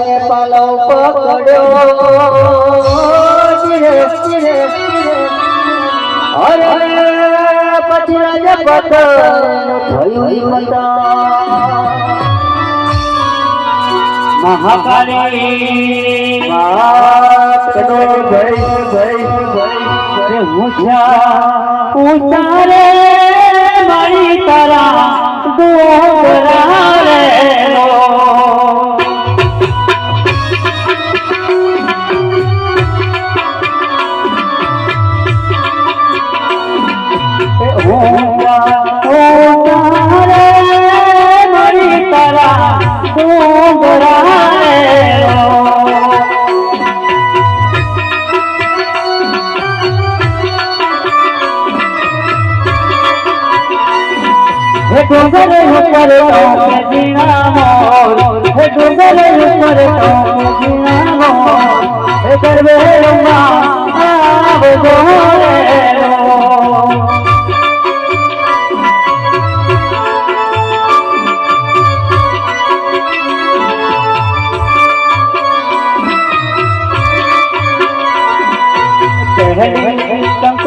પોતાએ પાલો પકડ્યો. અરે પછી રાજા પતંગ થયું ભાઈ ભાઈ જય જય જય ઊંચા ઊંચા રે મારી તારા. ઊંચા ઊંચા રે મારી તારા ડોંગરા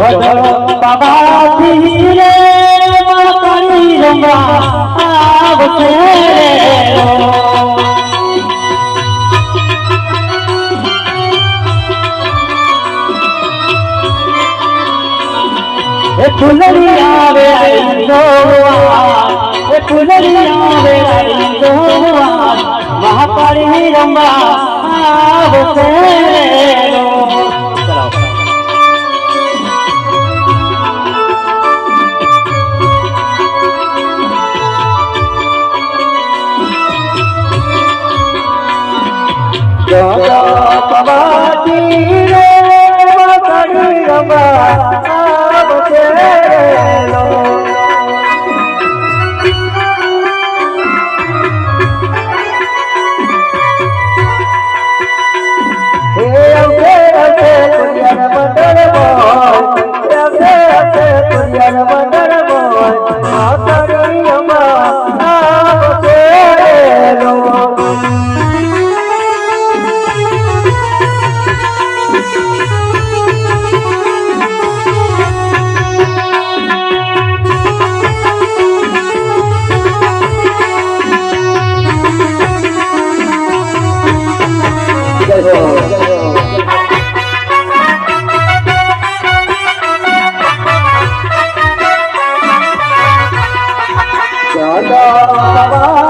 બાબા ધીરે માતાની રંગા આવશે એ ફૂલડી આવે આઈંદોવા એ ફૂલડી આવે આઈંદોવા મહાકાળી રંગા જય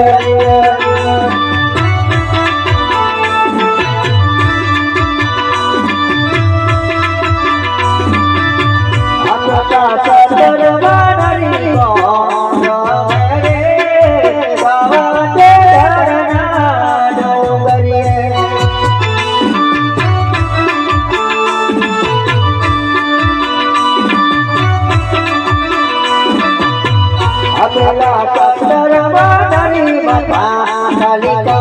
અબલા કસ્તર વાદળી બતા કાલિકા